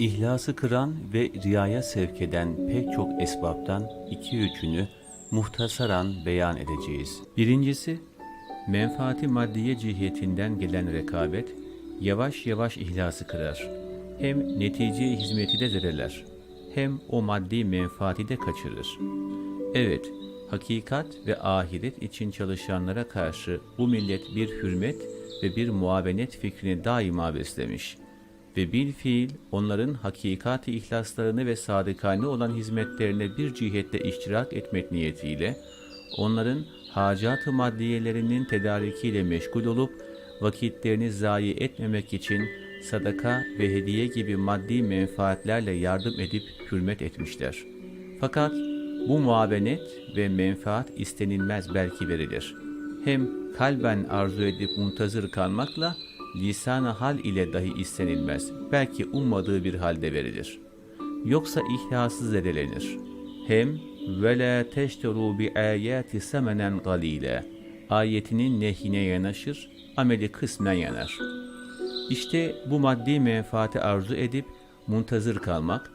İhlası kıran ve riyaya sevk eden pek çok esbaptan iki üçünü muhtasaran beyan edeceğiz. Birincisi, menfaati maddiye cihetinden gelen rekabet yavaş yavaş ihlası kırar. Hem netice hizmeti de zedeler, hem o maddi menfaati de kaçırır. Evet, hakikat ve ahiret için çalışanlara karşı bu millet bir hürmet ve bir muavenet fikrini daima beslemiş ve bil fiil onların hakikati ihlaslarını ve sadıkane olan hizmetlerine bir cihette iştirak etmek niyetiyle onların hacat-ı maddiyelerinin tedarikiyle meşgul olup vakitlerini zayi etmemek için sadaka ve hediye gibi maddi menfaatlerle yardım edip hürmet etmişler. Fakat bu muavenet ve menfaat istenilmez belki verilir. Hem kalben arzu edip muntazır kalmakla lisan hal ile dahi istenilmez. Belki ummadığı bir halde verilir. Yoksa ihlasız zedelenir. Hem ve la teşteru bi ayati semenen galile ayetinin nehine yanaşır, ameli kısmen yanar. İşte bu maddi menfaati arzu edip muntazır kalmak,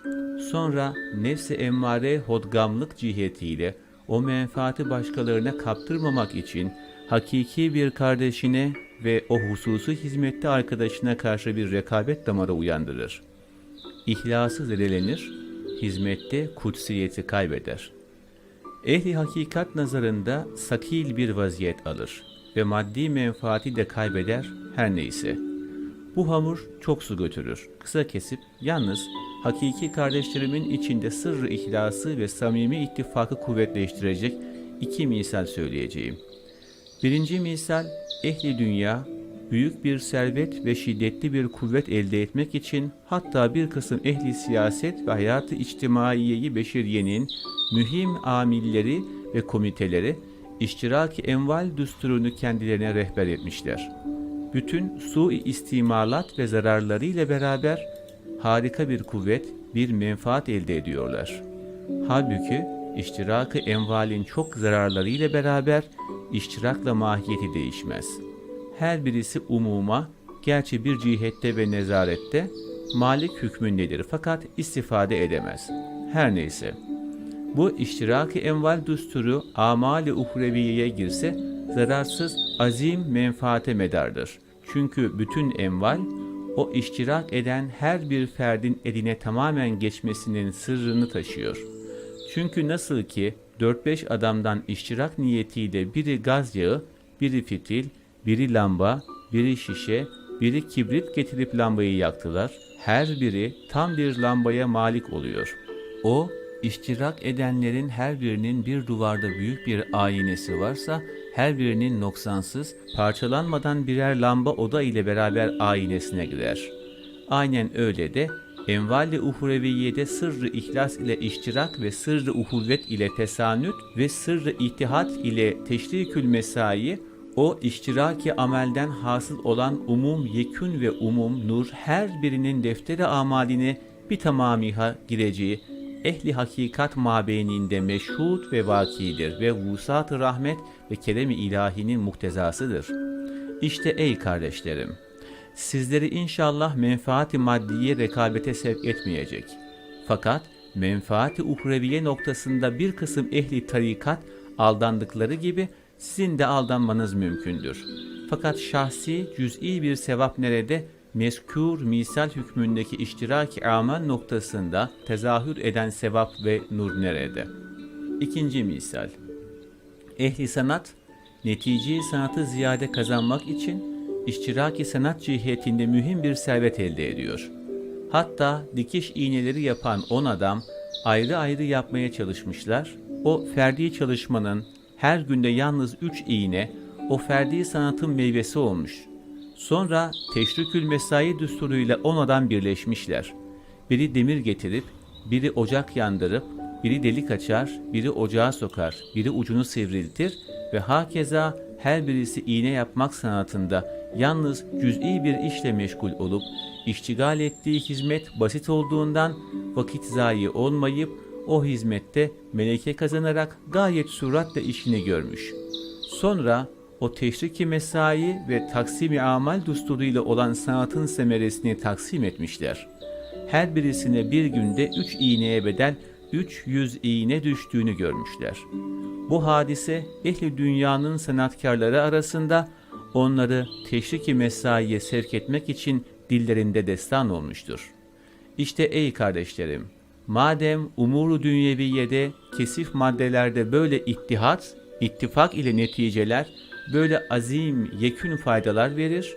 sonra nefsi emmare hodgamlık cihetiyle o menfaati başkalarına kaptırmamak için hakiki bir kardeşine ve o hususu hizmette arkadaşına karşı bir rekabet damarı uyandırır. İhlası zedelenir, hizmette kutsiyeti kaybeder. Ehli hakikat nazarında sakil bir vaziyet alır ve maddi menfaati de kaybeder her neyse. Bu hamur çok su götürür. Kısa kesip yalnız hakiki kardeşlerimin içinde sırrı ihlası ve samimi ittifakı kuvvetleştirecek iki misal söyleyeceğim. Birinci misal, ehli dünya, büyük bir servet ve şiddetli bir kuvvet elde etmek için hatta bir kısım ehli siyaset ve hayatı içtimaiyeyi beşeriyenin mühim amilleri ve komiteleri iştiraki enval düsturunu kendilerine rehber etmişler. Bütün su-i istimalat ve zararlarıyla beraber harika bir kuvvet, bir menfaat elde ediyorlar. Halbuki iştirakı envalin çok zararlarıyla beraber iştirakla mahiyeti değişmez. Her birisi umuma, gerçi bir cihette ve nezarette malik hükmündedir fakat istifade edemez. Her neyse. Bu iştiraki enval düsturu amali uhreviyeye girse zararsız azim menfaate medardır. Çünkü bütün enval o iştirak eden her bir ferdin eline tamamen geçmesinin sırrını taşıyor. Çünkü nasıl ki 4-5 adamdan iştirak niyetiyle biri gaz yağı, biri fitil, biri lamba, biri şişe, biri kibrit getirip lambayı yaktılar. Her biri tam bir lambaya malik oluyor. O, iştirak edenlerin her birinin bir duvarda büyük bir aynesi varsa, her birinin noksansız, parçalanmadan birer lamba oda ile beraber aynesine girer. Aynen öyle de Enval-i Uhureviyye'de sırrı ihlas ile iştirak ve sırrı uhuvvet ile tesanüt ve sırrı ittihat ile teşrikül mesai o iştiraki amelden hasıl olan umum yekün ve umum nur her birinin defteri amaline bir tamamiha gireceği ehli hakikat mabeyninde meşhud ve vakidir ve vusat-ı rahmet ve kerem-i ilahinin muhtezasıdır. İşte ey kardeşlerim, sizleri inşallah menfaati maddiye rekabete sevk etmeyecek. Fakat menfaati uhreviye noktasında bir kısım ehli tarikat aldandıkları gibi sizin de aldanmanız mümkündür. Fakat şahsi cüz'i bir sevap nerede? Meskûr misal hükmündeki iştirak-ı amal noktasında tezahür eden sevap ve nur nerede? İkinci misal. Ehli sanat, netici sanatı ziyade kazanmak için iştiraki sanat cihetinde mühim bir servet elde ediyor. Hatta dikiş iğneleri yapan on adam ayrı ayrı yapmaya çalışmışlar. O ferdi çalışmanın her günde yalnız üç iğne o ferdi sanatın meyvesi olmuş. Sonra teşrikül mesai düsturuyla on adam birleşmişler. Biri demir getirip, biri ocak yandırıp, biri delik açar, biri ocağa sokar, biri ucunu sivriltir ve hakeza her birisi iğne yapmak sanatında yalnız cüz'i bir işle meşgul olup iştigal ettiği hizmet basit olduğundan vakit zayi olmayıp o hizmette meleke kazanarak gayet suratla işini görmüş. Sonra o teşriki mesai ve taksimi amal dusturuyla olan sanatın semeresini taksim etmişler. her birisine bir günde üç iğneye bedel 300 iğne düştüğünü görmüşler. Bu hadise ehli dünyanın sanatkarları arasında onları teşriki mesaiye sevk etmek için dillerinde destan olmuştur. İşte ey kardeşlerim, madem umuru dünyeviyede kesif maddelerde böyle ittihat, ittifak ile neticeler, böyle azim, yekün faydalar verir,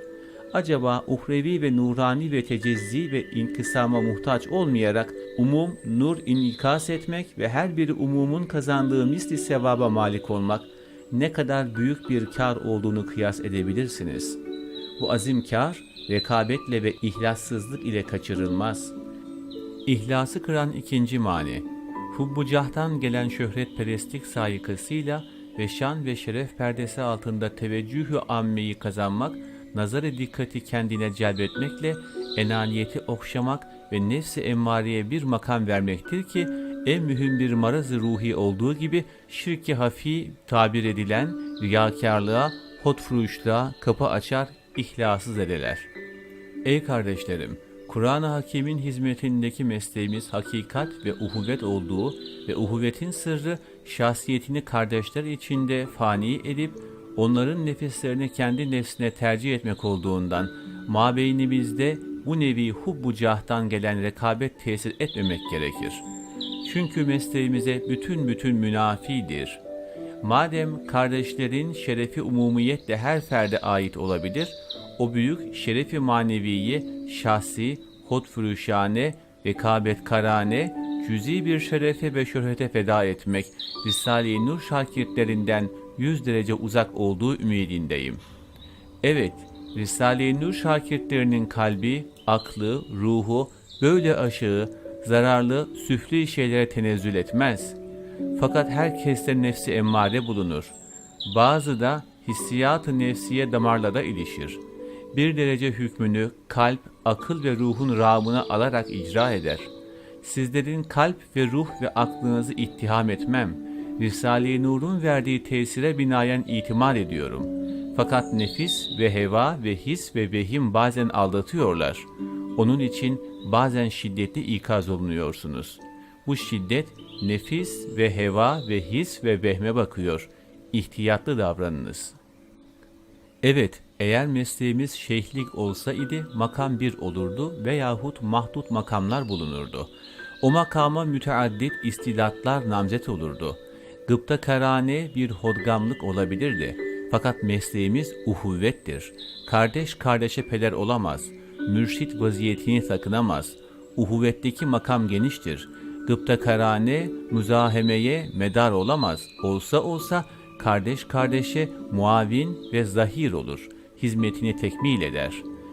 acaba uhrevi ve nurani ve tecezzi ve inkısama muhtaç olmayarak umum nur inikas etmek ve her biri umumun kazandığı misli sevaba malik olmak ne kadar büyük bir kar olduğunu kıyas edebilirsiniz. Bu azim kar rekabetle ve ihlassızlık ile kaçırılmaz. İhlası kıran ikinci mani, hubbu cahtan gelen şöhretperestlik sayıkasıyla ve şan ve şeref perdesi altında teveccühü ammeyi kazanmak, nazarı dikkati kendine celbetmekle enaniyeti okşamak ve nefsi emmareye bir makam vermektir ki en mühim bir marazı ruhi olduğu gibi şirki hafi tabir edilen riyakarlığa, hotfuruşluğa kapı açar, ihlası zedeler. Ey kardeşlerim! Kur'an-ı Hakim'in hizmetindeki mesleğimiz hakikat ve uhuvvet olduğu ve uhuvvetin sırrı şahsiyetini kardeşler içinde fani edip onların nefislerini kendi nefsine tercih etmek olduğundan mabeynimizde bu nevi hubbu cahtan gelen rekabet tesir etmemek gerekir. Çünkü mesleğimize bütün bütün münafidir. Madem kardeşlerin şerefi umumiyetle her ferde ait olabilir, o büyük şerefi maneviyi şahsi, hotfuruşane, rekabet karane, cüzi bir şerefe ve şöhrete feda etmek, Risale-i Nur şakirtlerinden yüz derece uzak olduğu ümidindeyim. Evet, Risale-i Nur şakirtlerinin kalbi, aklı, ruhu böyle aşağı, zararlı, süfli şeylere tenezzül etmez. Fakat herkeste nefsi emmare bulunur. Bazı da hissiyat-ı nefsiye damarlara ilişir. Bir derece hükmünü kalp, akıl ve ruhun rağbına alarak icra eder. Sizlerin kalp ve ruh ve aklınızı ittiham etmem. Risale-i Nur'un verdiği tesire binaen itimat ediyorum. Fakat nefis ve heva ve his ve vehim bazen aldatıyorlar. Onun için bazen şiddetli ikaz olunuyorsunuz. Bu şiddet nefis ve heva ve his ve vehme bakıyor. İhtiyatlı davranınız. Evet, eğer mesleğimiz şeyhlik olsa idi makam bir olurdu veyahut mahdut makamlar bulunurdu. O makama müteaddit istilatlar namzet olurdu. Gıpta karane bir hodgamlık olabilirdi. Fakat mesleğimiz uhuvvettir. Kardeş kardeşe peder olamaz. Mürşit vaziyetini sakınamaz. Uhuvvetteki makam geniştir. Gıpta karane müzahemeye medar olamaz. Olsa olsa kardeş kardeşe muavin ve zahir olur. Hizmetini tekmil eder.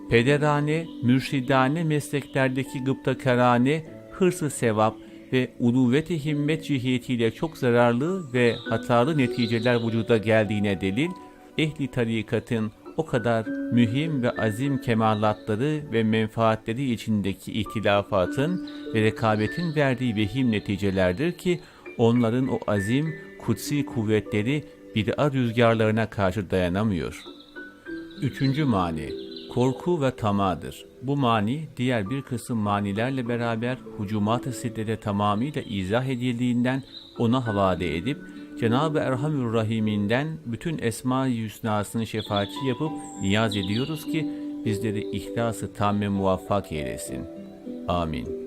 Pederane, mürşidane mesleklerdeki gıpta karane, hırsı sevap ve uluvvet-i himmet cihetiyle çok zararlı ve hatalı neticeler vücuda geldiğine delil, ehli tarikatın o kadar mühim ve azim kemalatları ve menfaatleri içindeki ihtilafatın ve rekabetin verdiği vehim neticelerdir ki onların o azim, kutsi kuvvetleri bid'a rüzgarlarına karşı dayanamıyor. Üçüncü mani, korku ve tamadır. Bu mani, diğer bir kısım manilerle beraber hucumat-ı tamamıyla izah edildiğinden ona havale edip, Cenab-ı Erhamür Rahim'inden bütün Esma-i Hüsna'sını şefaatçi yapıp niyaz ediyoruz ki bizleri ihlası tamme muvaffak eylesin. Amin.